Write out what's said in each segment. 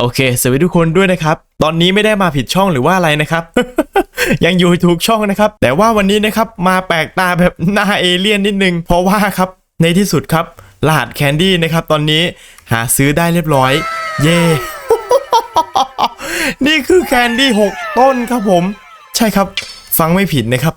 โอเคสวัสดีทุกคนด้วยนะครับ ตอนนี้ไม่ได้มาผิดช่องหรือว่าอะไรนะครับ ยังอยู่ถูกช่องนะครับ แต่ว่าวันนี้นะครับมาแปลกตาแบบหน้าเอเลี่ยนนิดนึง เพราะว่าครับในที่สุดครับรหัสแคนดี้นะครับตอนนี้หาซื้อได้เรียบร้อย เย่นี่คือแคนดี้6 ต้นครับผม ใช่ครับฟังไม่ผิดนะครับ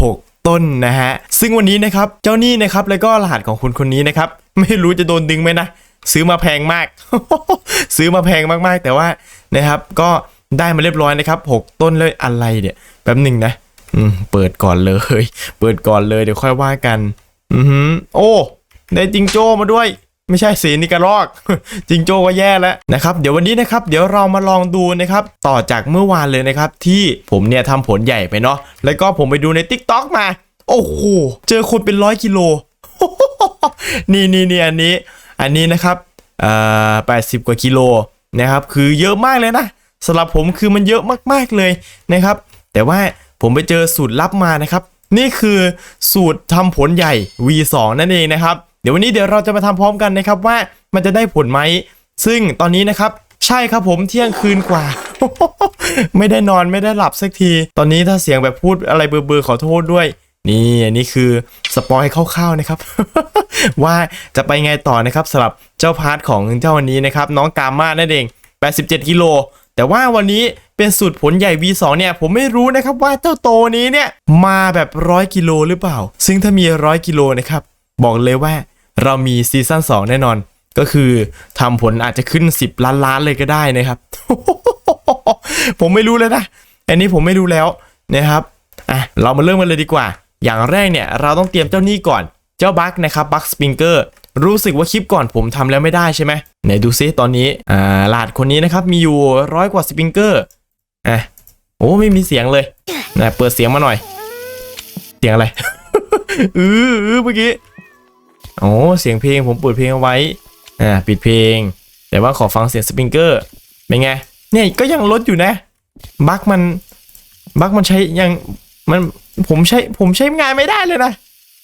6 ต้นนะฮะ ซึ่งวันนี้นะครับเจ้านี่นะครับแล้วก็รหัสของคุณคนนี้นะครับ ไม่รู้จะโดนดึงไหมนะ ซื้อมาแพงมาก ซื้อมาแพงมากๆ แต่ว่านะครับ ก็ได้มาเรียบร้อยนะครับ 6 ต้นเลยอะไรเนี่ยแป๊บหนึ่งนะอืมเปิดก่อนเลย เปิดก่อนเลยเดี๋ยวค่อยว่ากัน อือหือโอ้ได้จิงโจ้มาด้วย ไม่ใช่สีนี่กระรอกจิงโจ้ก็แย่แล้วนะครับ เดี๋ยววันนี้นะครับ เดี๋ยวเรามาลองดูนะครับ ต่อจากเมื่อวานเลยนะครับ ที่ผมเนี่ยทำผลใหญ่ไปเนาะแล้วก็ผมไปดูใน t ิ k t o k มา โอ้โหเจอคนเป็นร้อยกิโลนี่นี่นี่อันนี้ อันนี้นะครับเอ่อแปดสิบกว่ากิโลนะครับคือเยอะมากเลยนะสำหรับผมคือมันเยอะมากๆเลยนะครับ แต่ว่าผมไปเจอสูตรลับมานะครับ นี่คือสูตรทำผลใหญ่ V2 นั่นเองนะครับ เดี๋ยววันนี้เดี๋ยวเราจะมาทำพร้อมกันนะครับว่ามันจะได้ผลไหมซึ่งตอนนี้นะครับใช่ครับผมเที่ยงคืนกว่า ไม่ได้นอนไม่ได้หลับสักที ตอนนี้ถ้าเสียงแบบพูดอะไรเบอร์ๆขอโทษด้วย นี่อันนี้คือสปอยคร่าวๆนะครับ ว่าจะไปไงต่อนะครับสำหรับเจ้าพาร์ทของเจ้าวันนี้นะครับ น้องกามานั่นเอง 87กิโลแต่ว่าวันนี้เป็นสูตรผลใหญ่ V2 เนี่ยผมไม่รู้นะครับว่าเจ้าโตนี้เนี่ยมาแบบร้อยกิโลหรือเปล่า ซึ่งถ้ามีร้อยกิโลนะครับบอกเลยว่าเรามีซีซั่น2 แน่นอน ก็คือทำผลอาจจะขึ้น 10 ล้านล้านเลยก็ได้นะครับ ผมไม่รู้เลยนะ อันนี้ผมไม่รู้แล้วนะครับอะเรามาเริ่มกันเลยดีกว่า อย่างแรกเนี่ยเราต้องเตรียมเจ้านี่ก่อน เจ้าบัคนะครับบัคสปริงเกอร์รู้สึกว่าคลิปก่อนผมทำแล้วไม่ได้ใช่ไหมไหนดูซิตอนนี้อ่าลาดคนนี้นะครับมีอยู่ร้อยกว่าสปริงเกอร์อะโอ้ไม่มีเสียงเลยนะเปิดเสียงมาหน่อย เสียงอะไรอืออือเมื่อกี้โอ้เสียงเพลงผมเปิดเพลงเอาไว้อ่าปิดเพลง แต่ว่าขอฟังเสียงสปริงเกอร์เป็นไงเนี่ยก็ยังลดอยู่นะบัคมันบัคมันใช้ยังมัน ผมใช้ผมใช้งานไม่ได้เลยนะ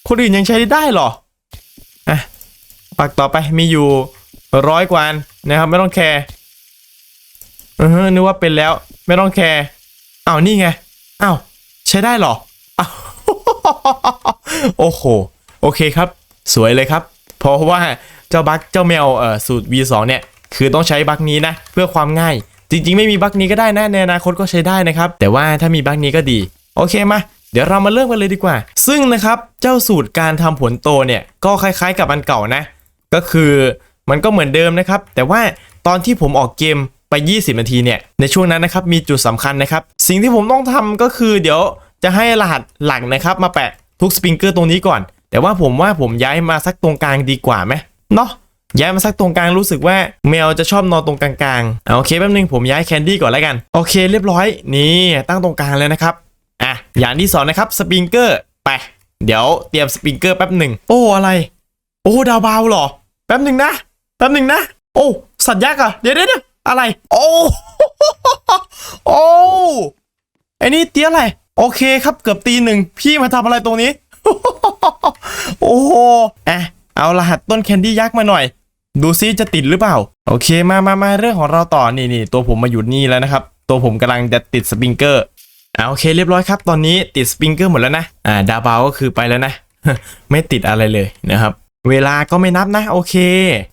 คนอื่นยังใช้ได้เหรออะปักต่อไปมีอยู่ร้อยกว่านนะครับ ไม่ต้องแคร์เออนึกว่าเป็นแล้วไม่ต้องแคร์อ้าวนี่ไงอ้าวใช้ได้เหรออ้าวโอ้โห โอเคครับ สวยเลยครับ เพราะว่าเจ้าบัคเจ้าแมวเอ่อสูตร V2 เนี่ย คือต้องใช้บัคนี้นะ เพื่อความง่าย จริง ๆ ไม่มีบัคนี้ก็ได้นะในอนาคตก็ใช้ได้นะครับ แต่ว่าถ้ามีบัคนี้ก็ดี โอเคมา เดี๋ยวเรามาเริ่มกันเลยดีกว่า ซึ่งนะครับเจ้าสูตรการทำผลโตเนี่ยก็คล้ายๆกับอันเก่านะ ก็คือมันก็เหมือนเดิมนะครับ แต่ว่าตอนที่ผมออกเกมไป 20 นาทีเนี่ยในช่วงนั้นนะครับมีจุดสำคัญนะครับ สิ่งที่ผมต้องทำก็คือเดี๋ยวจะให้รหัสหลักนะครับ มาแปะทุกสปริงเกอร์ตรงนี้ก่อน แต่ว่าผมว่าผมย้ายมาสักตรงกลางดีกว่าไหมเนาะย้ายมาสักตรงกลางรู้สึกว่าแมวจะชอบนอนตรงกลางๆอะโอเคแป๊บนึงผมย้ายแคนดี้ก่อนแล้วกัน โอเคเรียบร้อยนี่ตั้งตรงกลางแล้วนะครับ อะอย่างที่สองนะครับสปริงเกอร์ไปเดี๋ยวเตรียมสปริงเกอร์แป๊บหนึ่งโอ้อะไร โอ้ดาวเบาเหรอ แป๊บหนึ่งนะ แป๊บหนึ่งนะ โอ้ สัตว์ยักษ์อะเดี๋ยวเดี๋ยวเดี๋ยวอะไร โอ้โอ้ไอ้นี่เตี้ยอะไร โอเคครับเกือบตีหนึ่งพี่มาทำอะไรตรงนี้ โอ้โหอะเอารหัสต้นแคนดี้ยักษ์มาหน่อย ดูซิจะติดหรือเปล่า โอเคมามามาเรื่องของเราต่อนี่นี่ตัวผมมาอยู่นี่แล้วนะครับ ตัวผมกำลังจะติดสปริงเกอร์ อ่าโอเคเรียบร้อยครับ ตอนนี้ติดสปริงเกอร์หมดแล้วนะ อ่าดาวเบาก็คือไปแล้วนะ ไม่ติดอะไรเลยนะครับ เวลาก็ไม่นับนะ โอเค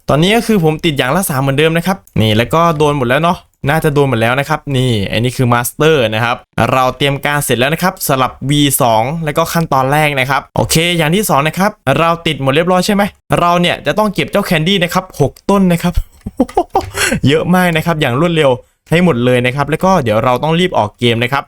ตอนนี้ก็คือผมติดอย่างละสามเหมือนเดิมนะครับ นี่แล้วก็โดนหมดแล้วเนาะน่าจะโดนหมดแล้วนะครับ นี่อันนี้คือมาสเตอร์นะครับ เราเตรียมการเสร็จแล้วนะครับสำหรับ V2 แล้วก็ขั้นตอนแรกนะครับ โอเค อย่างที่สองนะครับ เราติดหมดเรียบร้อยใช่ไหม เราเนี่ยจะต้องเก็บเจ้าแคนดี้นะครับหกต้นนะครับ เยอะมากนะครับ อย่างรวดเร็ว ให้หมดเลยนะครับแล้วก็เดี๋ยวเราต้องรีบออกเกมนะครับ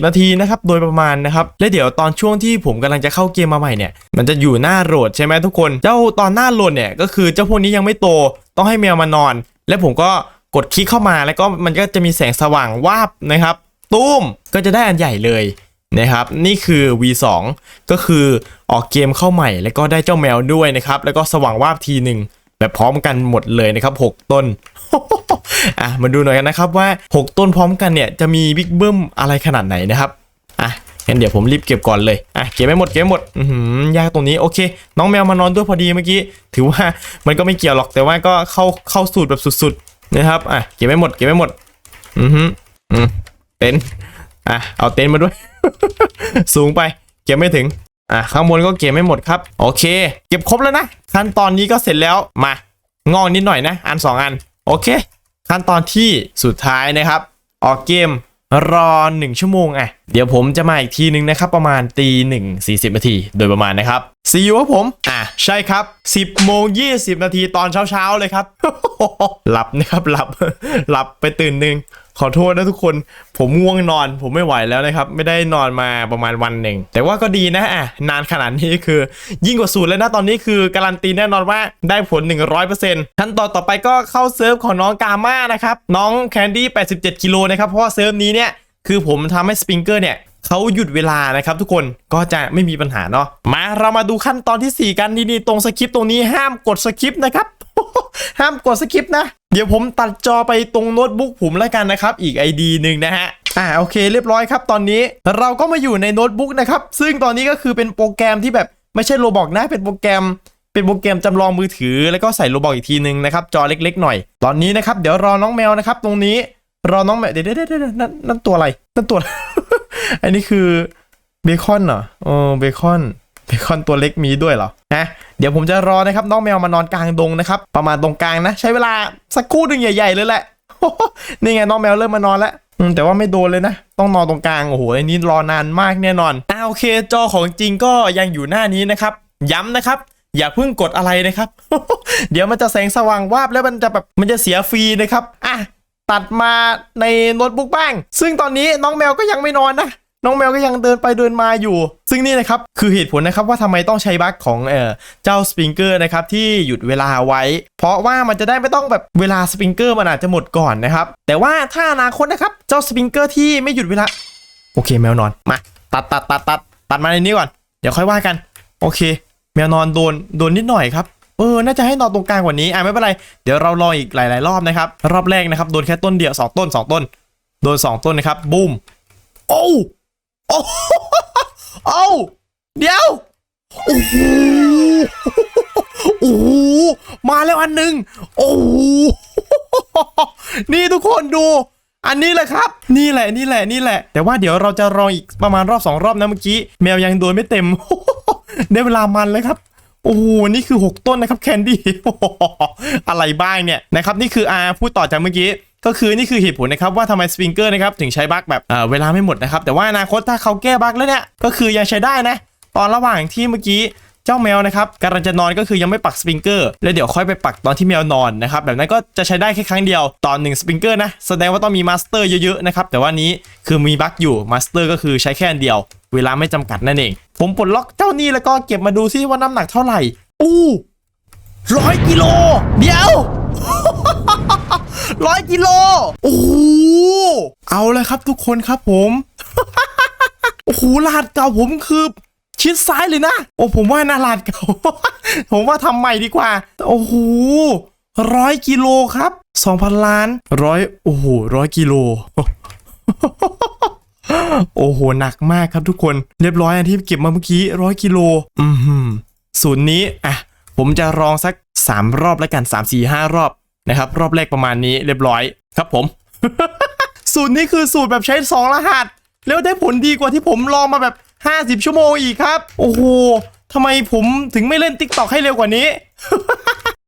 40 นาทีนะครับโดยประมาณนะครับและเดี๋ยวตอนช่วงที่ผมกำลังจะเข้าเกมมาใหม่เนี่ยมันจะอยู่หน้าโหลดใช่ไหมทุกคน เจ้าตอนหน้าโหลดเนี่ยก็คือเจ้าพวกนี้ยังไม่โตต้องให้แมวมานอน และผมก็กดคลิกเข้ามาแล้วก็มันก็จะมีแสงสว่างวาบนะครับตุ้มก็จะได้อันใหญ่เลยนะครับนี่คือ V2 ก็คือออกเกมเข้าใหม่ แล้วก็ได้เจ้าแมวด้วยนะครับแล้วก็สว่างวาบทีหนึ่งแบบพร้อมกันหมดเลยนะครับหกต้น อะมาดูหน่อยกันนะครับว่า 6 ต้นพร้อมกันเนี่ยจะมีบิ๊กเบิ้มอะไรขนาดไหนนะครับอะงั้นเดี๋ยวผมรีบเก็บก่อนเลย อะ เก็บไม่หมด เก็บไม่หมด อือหือยากตรงนี้ โอเค น้องแมวมานอนด้วยพอดีเมื่อกี้ ถือว่ามันก็ไม่เกี่ยวหรอก แต่ว่าก็เข้าเข้าสูตรแบบสุดๆ นะครับ อะ เก็บไม่หมด เก็บไม่หมด อือฮึอืมเต็นอะ เอาเต็นมาด้วย สูงไป เก็บไม่ถึง อะ ข้างบนก็เก็บไม่หมดครับ โอเค เก็บครบแล้วนะ ขั้นตอนนี้ก็เสร็จแล้ว มา งอกนิดหน่อยนะ อันสองอัน โอเค ขั้นตอนที่สุดท้ายนะครับ ออกเกมรอ1ชั่วโมงอะเดี๋ยวผมจะมาอีกทีนึงนะครับ ประมาณตีหนึ่งสี่สิบนาทีโดยประมาณนะครับซีอูครับผม อะ ใช่ครับ 10โมง20 นาทีตอนเช้าๆเลยครับ หลับนะครับ หลับ หลับไปตื่นหนึ่ง ขอโทษนะทุกคน ผมง่วงนอน ผมไม่ไหวแล้วนะครับ ไม่ได้นอนมาประมาณวันหนึ่ง แต่ว่าก็ดีนะอะนานขนาดนี้คือ ยิ่งกว่าศูนย์แล้วนะตอนนี้คือการันตีแน่นอนว่าได้ผล 100%ขั้นตอนต่อไปก็เข้าเซิร์ฟของน้องกาม่านะครับน้องแคนดี้87กิโลนะครับเพราะว่าเซิร์ฟนี้เนี่ยคือผมทำให้สปริงเกอร์เนี่ยเขาหยุดเวลานะครับทุกคนก็จะไม่มีปัญหาเนาะมาเรามาดูขั้นตอนทีสี่4 กันนี่ๆตรงสคริปต์ตรงนี้ห้ามกดสคริปต์นะครับ ห้ามกดสคริปต์นะ เดี๋ยวผมตัดจอไปตรงโน้ตบุ๊กผมแล้วกันนะครับ อีก ID หนึ่งนะฮะอ่าโอเคเรียบร้อยครับ ตอนนี้เราก็มาอยู่ในโน้ตบุ๊กนะครับ ซึ่งตอนนี้ก็คือเป็นโปรแกรมที่แบบไม่ใช่โรบอกนะเป็นโปรแกรม เป็นโปรแกรมจำลองมือถือ แล้วก็ใส่โรบอกอีกทีนึงนะครับ จอเล็กๆหน่อย ตอนนี้นะครับเดี๋ยวรอน้องแมวนะครับ ตรงนี้รอน้องแมวเดี๋ยวเดี๋ยวเดี๋ยวนั่นนั่นตัวอะไรนั่นตัวอันนี้คือเบคอนเหรอโอ้เบคอน เบคอนตัวเล็กมีด้วยเหรอฮะเดี๋ยวผมจะรอนะครับน้องแมวมานอนกลางดงนะครับ ประมาณตรงกลางนะ ใช้เวลาสักครู่หนึ่งใหญ่ ๆ เลยแหละนี่ไงน้องแมวเริ่มมานอนแล้วแต่ว่าไม่โดนเลยนะ ต้องนอนตรงกลาง โอ้โหอันนี้รอนานมากแน่นอนอ่าโอเค จอของจริงก็ยังอยู่หน้านี้นะครับ ย้ำนะครับ อย่าเพิ่งกดอะไรนะครับ เดี๋ยวมันจะแสงสว่างวาบแล้วมันจะแบบมันจะเสียฟรีนะครับอะตัดมาในโน้ตบุ๊กบ้าง ซึ่งตอนนี้น้องแมวก็ยังไม่นอนนะ น้องแมวก็ยังเดินไปเดินมาอยู่ ซึ่งนี่นะครับคือเหตุผลนะครับว่าทำไมต้องใช้บั๊กของเอ่อเจ้าสปริงเกอร์นะครับที่หยุดเวลาไว้ เพราะว่ามันจะได้ไม่ต้องแบบเวลาสปริงเกอร์มันอาจจะหมดก่อนนะครับแต่ว่าถ้าอนาคตนะครับเจ้าสปริงเกอร์ที่ไม่หยุดเวลาโอเคแมวนอนมาตัดตัดตัดตัดตัดมาในนี้ก่อนเดี๋ยวค่อยว่ากัน โอเค แมวนอนโดนโดนนิดหน่อยครับเออ น่าจะให้นอนตรงกลางกว่านี้ อะไม่เป็นไร เดี๋ยวเรารออีกหลาย ๆ รอบนะครับ รอบแรกนะครับ โดนแค่ต้นเดียวสองต้นสองต้น โดนสองต้นนะครับ บูม โอ้ โอ้วโอ้วเดี๋ยวโอ้โหโอ้โหมาแล้วอันหนึ่งโอ้โหนี่ทุกคนดู อันนี้แหละครับ นี่แหละนี่แหละนี่แหละ แต่ว่าเดี๋ยวเราจะรออีกประมาณรอบสองรอบนะเมื่อกี้ แมวยังโดนไม่เต็มได้เวลามันเลยครับโอ้โหนี่คือ 6 ต้นนะครับแคนดี้อะไรบ้างเนี่ยนะครับ นี่คืออาพูดต่อจากเมื่อกี้ ก็คือนี่คือเหตุผลนะครับว่าทำไมสปริงเกอร์นะครับถึงใช้บั๊กแบบเเวลาไม่หมดนะครับแต่ว่าอนาคตถ้าเขาแก้บั๊กแล้วเนี่ยก็คือยังใช้ได้นะตอนระหว่างที่เมื่อกี้เจ้าแมวนะครับกำลังจะนอนก็คือยังไม่ปักสปริงเกอร์แล้วเดี๋ยวค่อยไปปักตอนที่แมวนอนนะครับแบบนั้นก็จะใช้ได้แค่ครั้งเดียวตอนหนึ่งสปริงเกอร์นะแสดงว่าต้องมีมาสเตอร์เยอะๆนะครับแต่ว่านี้คือมีบั๊กอยู่มาสเตอร์ก็คือใช้แค่อันเดียว เวลาไม่จำกัดนั่นเอง ผมปลดล็อกเจ้านี่แล้วก็เก็บมาดูซิว่าน้ำหนักเท่าไหร่อู้ร้อยกิโลเดียว ร้อยกิโล โอ้โหเอาเลยครับทุกคนครับผม โอ้โหลาดเก่าผมคือชิดซ้ายเลยนะ โอ้ผมว่าน่าลาดเก่า ผมว่าทำใหม่ดีกว่า โอ้โหร้อยกิโลครับสองพันล้านร้อยโอ้โหร้อยกิโลโอ้โห หนักมากครับทุกคน เรียบร้อยอันที่เก็บมาเมื่อกี้ร้อยกิโล อือหือศูนย์นี้ อะ ผมจะลองสัก 3 รอบแล้วกัน 3 4 5 รอบ นะครับ รอบแรกประมาณนี้เรียบร้อยครับผม สูตรนี้คือสูตรแบบใช้ 2 รหัส แล้วได้ผลดีกว่าที่ผมลองมาแบบ 50 ชั่วโมงอีกครับ โอ้โหทำไมผมถึงไม่เล่น TikTok อกให้เร็วกว่านี้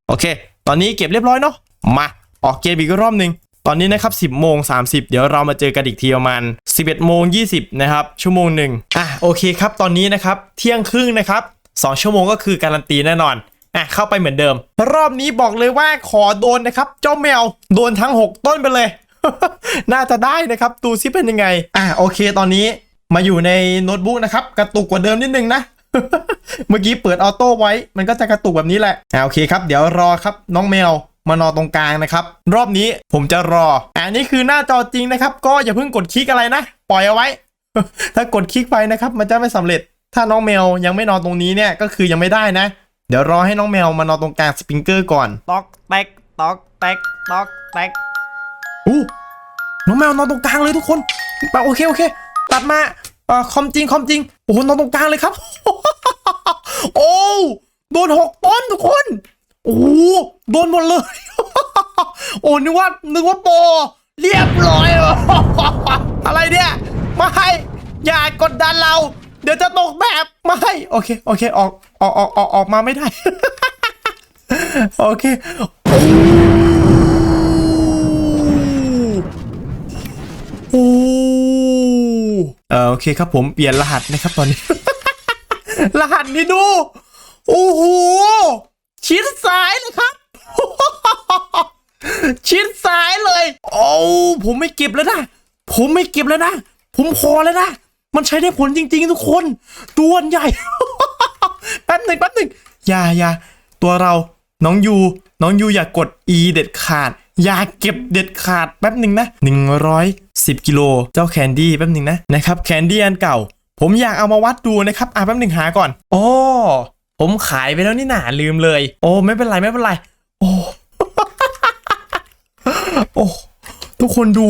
โอเค ตอนนี้เก็บเรียบร้อยเนาะมาออกเกมอีกรอบหนึ่งตอนนี้นะครับ 10 โมง 30 เดี๋ยวเรามาเจอกันอีกทีประมาณ 11 โมง 20 นะครับ ชั่วโมงหนึ่งอะ โอเคครับ ตอนนี้นะครับ เที่ยงครึ่งนะครับ 2 ชั่วโมงก็คือการันตีแน่นอน อะเข้าไปเหมือนเดิม รอบนี้บอกเลยว่าขอโดนนะครับ เจ้าแมวโดนทั้ง 6 ต้นไปเลย น่าจะได้นะครับดูซิเป็นยังไง อะโอเคตอนนี้มาอยู่ในโน้ตบุ๊กนะครับ กระตุกกว่าเดิมนิดนึงนะ เมื่อกี้เปิดออโต้ไว้ มันก็จะกระตุกแบบนี้แหละอ่าโอเคครับ เดี๋ยวรอครับน้องแมวมานอนตรงกลางนะครับ รอบนี้ผมจะรออ่านี่คือหน้าจอจริงนะครับ ก็อย่าเพิ่งกดคลิกอะไรนะ ปล่อยเอาไว้ ถ้ากดคลิกไปนะครับ มันจะไม่สำเร็จ ถ้าน้องแมวยังไม่นอนตรงนี้เนี่ยก็คือยังไม่ได้นะ เดี๋ยวรอให้น้องแมวมานอนตรงกลางสปริงเกอร์ก่อน ตอกแตกตอกแตกตอกแตกอู้น้องแมวนอนตรงกลางเลยทุกคนไปโอเคโอเค ตัดมาเอ่อคอมจริงคอมจริงโอ้โหนอนตรงกลางเลยครับ โอ้โดนหกต้นทุกคน โอ้โหโดนหมดเลย โอ้นึกว่านึกว่าโปรเรียบร้อย อะไรเนี่ยไม่อย่ากดดันเรา เดี๋ยวจะตกแบบไม่โอเค โอเค ออก ออกออกออกออกมาไม่ได้ โอเคโอ้เออโอเคครับผมเปลี่ยนรหัสนะครับตอนนี้ รหัสนี่ดู โอ้โห ชิดซ้ายเลยครับ ชิดซ้ายเลย โอ้ผมไม่เก็บแล้วนะ ผมไม่เก็บแล้วนะ ผมพอแล้วนะ มันใช้ได้ผลจริง ๆ ทุกคน ตัวใหญ่ แป๊บหนึ่งแป๊บหนึ่งอย่าอย่าตัวเราน้องยูน้องยูอย่ากด E เด็ดขาด อย่าเก็บเด็ดขาดแป๊บหนึ่งนะ110กิโลเจ้าแคนดี้แป๊บหนึ่งนะนะครับแคนดี้อันเก่า ผมอยากเอามาวัดดูนะครับอะแป๊บหนึ่งหาก่อนโอ๋อผมขายไปแล้วนี่หนาลืมเลย โอ้ไม่เป็นไรไม่เป็นไร โอ้โอ้ทุกคนดู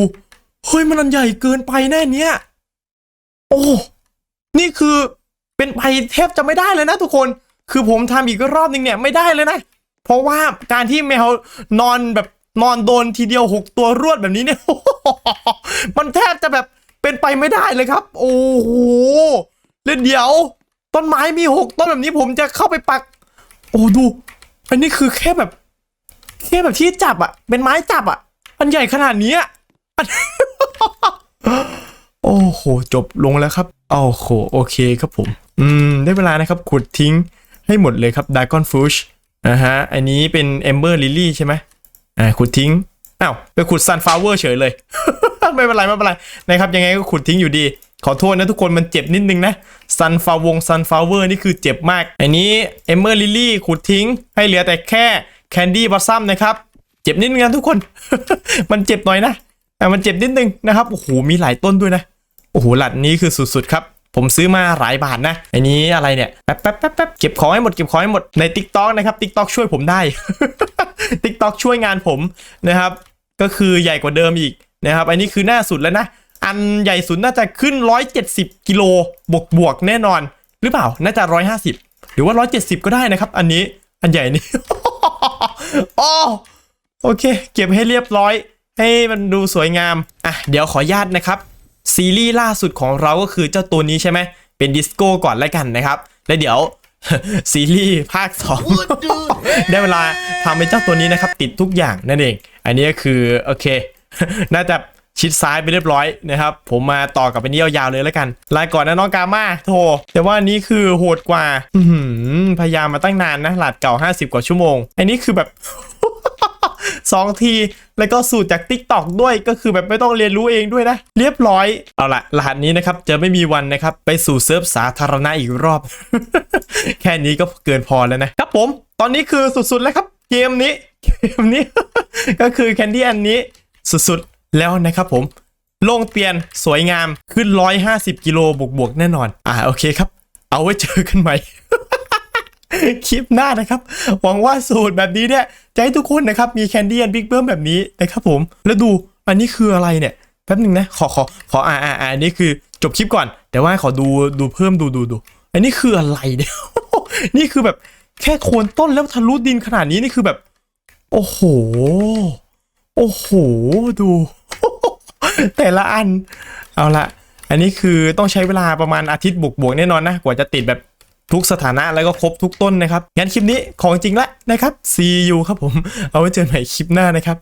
เฮ้ยมันอันใหญ่เกินไปแน่เนี่ยโอ้นี่คือ เป็นไปแทบจะไม่ได้เลยนะทุกคน คือผมทำอีกรอบนึงเนี่ยไม่ได้เลยนะ เพราะว่าการที่แมวนอนแบบนอนโดนทีเดียวหกตัวรวดแบบนี้เนี่ย มันแทบจะแบบเป็นไปไม่ได้เลยครับ โอ้โหเล่นเดี๋ยว ต้นไม้มีหกต้นแบบนี้ผมจะเข้าไปปัก โอ้ดู อันนี้คือแค่แบบแค่แบบที่จับอะเป็นไม้จับอะอันใหญ่ขนาดนี้โอ้โห จบลงแล้วครับ โอ้โห โอเคครับผม อืม ได้เวลานะครับขุดทิ้งให้หมดเลยครับด a กอนฟูชนะฮะ อันนี้เป็นเอมเบอร์ลิลลี่ใช่ไหมอ่าขุดทิ้งอ้าวไปขุดซันฟลาวเวอร์เฉยเลย ไม่เป็นไรไม่เป็นไรนะครับยังไงก็ขุดทิ้งอยู่ดี ขอโทษนะทุกคนมันเจ็บนิดนึงนะซันฟาวงซันฟลาวเวอร์นี่คือเจ็บมาก อันนี้เอมเบอร์ลิลลี่ขุดทิ้งให้เหลือแต่แค่แคนดี้บอสซัมนะครับเจ็บนิดนึงนะทุกคน มันเจ็บหน่อยนะแต่มันเจ็บนิดนึงนะครับโอ้โหมีหลายต้นด้วยนะโอ้โหหลัดนี้คือสุดๆครับ ผมซื้อมาหลายบาทนะอันนี้อะไรเนี่ยแป๊บแป๊บแป๊บแป๊บเก็บของให้หมดเก็บของให้หมดใน t ิ k t o k นะครับ t ิ k t o k ช่วยผมได้ t ิ k t o k ช่วยงานผมนะครับ ก็คือใหญ่กว่าเดิมอีกนะครับ อันนี้คือหน้าสุดแล้วนะ อันใหญ่สุดน่าจะขึ้น 170 กิโลบวกบวกแน่นอน หรือเปล่าน่าจะ 150 หรือว่า 170 ก็ได้นะครับ อันนี้อันใหญ่นี่อ๋อโอเค เก็บให้เรียบร้อย ให้มันดูสวยงาม อะ เดี๋ยวขออนุญาตนะครับ ซีรีส์ล่าสุดของเราก็คือเจ้าตัวนี้ใช่ไหมเป็นดิสโก้ก่อนแล้วกันนะครับ แล้วเดี๋ยวซีรีส์ภาค 2 ได้เวลาทำเป็นเจ้าตัวนี้นะครับ ติดทุกอย่างนั่นเอง อันนี้ก็คือโอเค น่าจะชิดซ้ายไปเรียบร้อยนะครับ ผมมาต่อกับอันนี้ยาวๆเลยแล้วกันลาก่อนนะน้องกามาโทรแต่ว่าอันนี้คือโหดกว่าอื้อหือพยายามมาตั้งนานนะหลาดเก่า 50 กว่าชั่วโมง อันนี้คือแบบ สองที แล้วก็สูตรจาก t ิ k t o k ด้วยก็คือแบบไม่ต้องเรียนรู้เองด้วยนะ เรียบร้อย เอาละรหัสนี้นะครับจะไม่มีวันนะครับ ไปสู่เซิร์ฟสาธารณะอีกรอบ แค่นี้ก็เกินพอแล้วนะครับผม ตอนนี้คือสุดๆแล้วครับ เกมนี้ เกมนี้ ก็คือแคนดี้อันนี้สุดๆแล้วนะครับผมโล่งเตียนสวยงามขึ้น 150 กิโลบวกๆแน่นอน อ่าโอเคครับ เอาไว้เจอกันใหม่ คลิปหน้านะครับ หวังว่าสูตรแบบนี้เนี่ยจะให้ทุกคนนะครับ มีแคนดี้อันบิ๊กเบิ้มแบบนี้นะครับผม แล้วดูอันนี้คืออะไรเนี่ยแป๊บหนึ่งนะ ขอขอขออ่าอ่าอ่าอันนี้คือจบคลิปก่อน แต่ว่าขอดูดูเพิ่มดูดูดู อันนี้คืออะไรเนี่ย นี่คือแบบแค่โคนต้นแล้วทะลุดินขนาดนี้นี่คือแบบ โอ้โห โอ้โห ดู แต่ละอัน เอาละ อันนี้คือต้องใช้เวลาประมาณอาทิตย์บวกๆแน่นอนนะ กว่าจะติดแบบ ทุกสถานะแล้วก็ครบทุกต้นนะครับงั้นคลิปนี้ของจริงละนะครับ see you ครับผม เอาไว้เจอกันใหม่คลิปหน้านะครับ